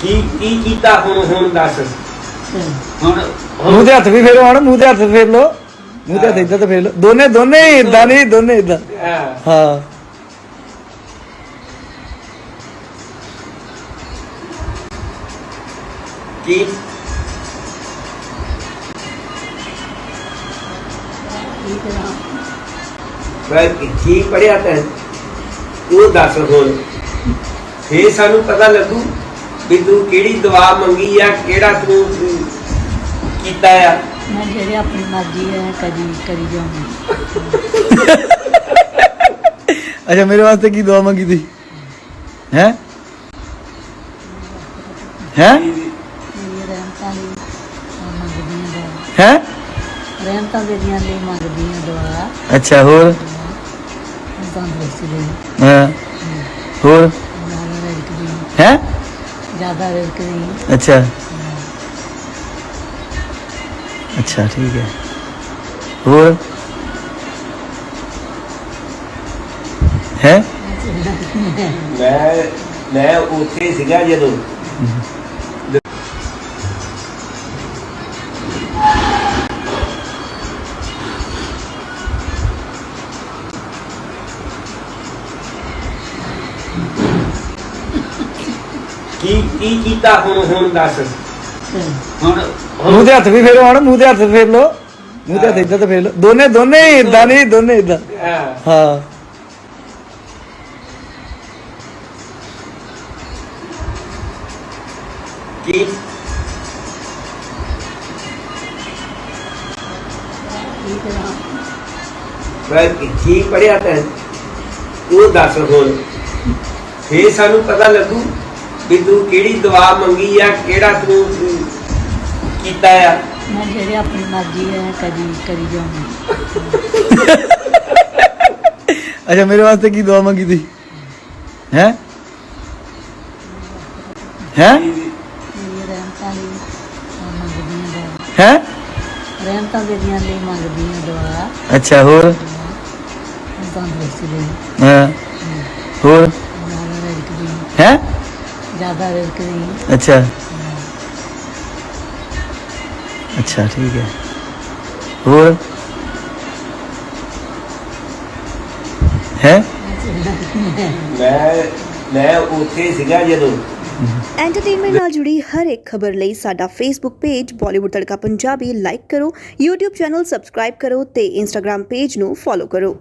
ਕੀ ਕੀਤਾ ਹੁਣ ਹੁਣ ਦੱਸ। ਹੁਣ ਮੂੰਹ ਤੇ ਹੱਥ ਵੀ ਫੇਰੋ ਹਣ ਮੂੰਹ ਤੇ ਹੱਥ ਫੇਰ ਲੋ ਮੂੰਹ ਤੇ ਹੱਥ ਇੱਧਰ ਤੇ ਫੇਰ ਲੋ ਦੋਨੇ ਦੋਨੇ ਇਦਾਂ ਨਹੀਂ ਦੋਨੇ ਇਦਾਂ ਹਾਂ, ਕੀ? ਮੈਂ ਕੀ ਪੜਿਆ ਤੈਂ ਉਹ ਦੱਸ ਹੁਣ। ਫੇਰ ਸਾਨੂੰ ਪਤਾ ਲੱਗੂ। ਵੀ ਤੂੰ ਕਿਹੜੀ ਦਵਾ ਮੰਗੀ ਆ ਕਿਹੜਾ ਤੂੰ ਕੀਤਾ ਆ? ਮੈਂ ਜਿਹੜੇ ਆਪਣੀ ਮਰਜ਼ੀ ਹੈ ਕਦੀ ਕਰੀ ਜਾਊਂਗੀ। ਅੱਛਾ ਮੇਰੇ ਵਾਸਤੇ ਕੀ ਦੁਆ ਮੰਗੀ ਤੀ ਹੈ? ਹੈ? ਮੇਰੀ ਰਹਿਮਤਾਂ ਲਈ ਮੰਗਦੀ ਹਾਂ ਦੁਆ ਹੈ? ਰਹਿਮਤਾਂ ਦੇ ਦੀਆਂ ਲਈ ਮੰਗਦੀ ਹਾਂ ਦੁਆ ਅੱਛਾ ਹੋਰ? ਤੰਦਰੁਸਤੀ ਲਈ ਹਾਂ। ਹੋਰ? ਜ਼ਿਆਦਾ ਰਿਜ਼ਕ ਦੀ ਹੈ? ਜ਼ਿਆਦਾ ਰਿਜ਼ਕ ਦੀ ਅੱਛਾ। ਅੱਛਾ ਠੀਕ ਹੈ। ਹੋਰ? ਹੈ? ਮੈਂ ਮੈਂ ਉੱਥੇ ਸੀਗਾ ਜਦੋਂ। ਕੀ ਕੀ ਕੀਤਾ ਹੁਣ ਹੁਣ ਦੱਸ। ਹੁਣ ਮੂੰਹ ਤੇ ਹੱਥ ਵੀ ਫੇਰੋ ਹਣ ਮੂੰਹ ਤੇ ਹੱਥ ਫੇਰ ਲੋ ਮੂੰਹ ਤੇ ਹੱਥ ਇੱਧਰ ਤੇ ਫੇਰ ਲੋ ਦੋਨੇ ਦੋਨੇ ਇਦਾਂ ਨਹੀਂ ਦੋਨੇ ਇਦਾਂ ਹਾਂ, ਕੀ? ਮੈਂ ਕੀ ਪੜਿਆ ਤੈਂ ਉਹ ਦੱਸ ਹੁਣ। ਫੇਰ ਸਾਨੂੰ ਪਤਾ ਲੱਗੂ। ਵੀ ਤੂੰ ਕਿਹੜੀ ਦਵਾ ਮੰਗੀ ਆ ਕਿਹੜਾ ਤੂੰ ਕੀਤਾ ਆ? ਮੈਂ ਜਿਹੜੇ ਆਪਣੀ ਮਰਜ਼ੀ ਹੈ ਕਦੀ ਕਰੀ ਜਾਊਂਗੀ। ਅੱਛਾ ਮੇਰੇ ਵਾਸਤੇ ਕੀ ਦੁਆ ਮੰਗੀ ਤੀ? ਹੈ? ਹੈ? ਹਾਂ ਦੁਆ ਹੈ? ਰਹਿਮਤਾਂ ਦੇ ਦੀਆਂ ਲਈ ਮੰਗਦੀ ਹਾਂ ਦੁਆ ਅੱਛਾ ਹੋਰ? ਤੰਦਰੁਸਤੀ ਲਈ। ਹਾਂ। ਹੋਰ? ਜ਼ਿਆਦਾ ਰਿਜ਼ਕ ਦੀ ਅੱਛਾ। ਅੱਛਾ ਠੀਕ ਹੈ। ਹੋਰ? ਹੈ? ਮੈਂ ਮੈਂ ਉੱਥੇ ਸੀਗਾ ਜਦੋਂ। ਐਂਟਰਟੇਨਮੈਂਟ ਨਾਲ ਜੁੜੀ ਹਰ ਇੱਕ ਖਬਰ ਲਈ ਸਾਡਾ Facebook page Bollywood Tadka Punjabi like ਕਰੋ YouTube ਚੈਨਲ ਸਬਸਕ੍ਰਾਈਬ ਕਰੋ ਤੇ Instagram ਪੇਜ ਨੂੰ ਫੋਲੋ ਕਰੋ।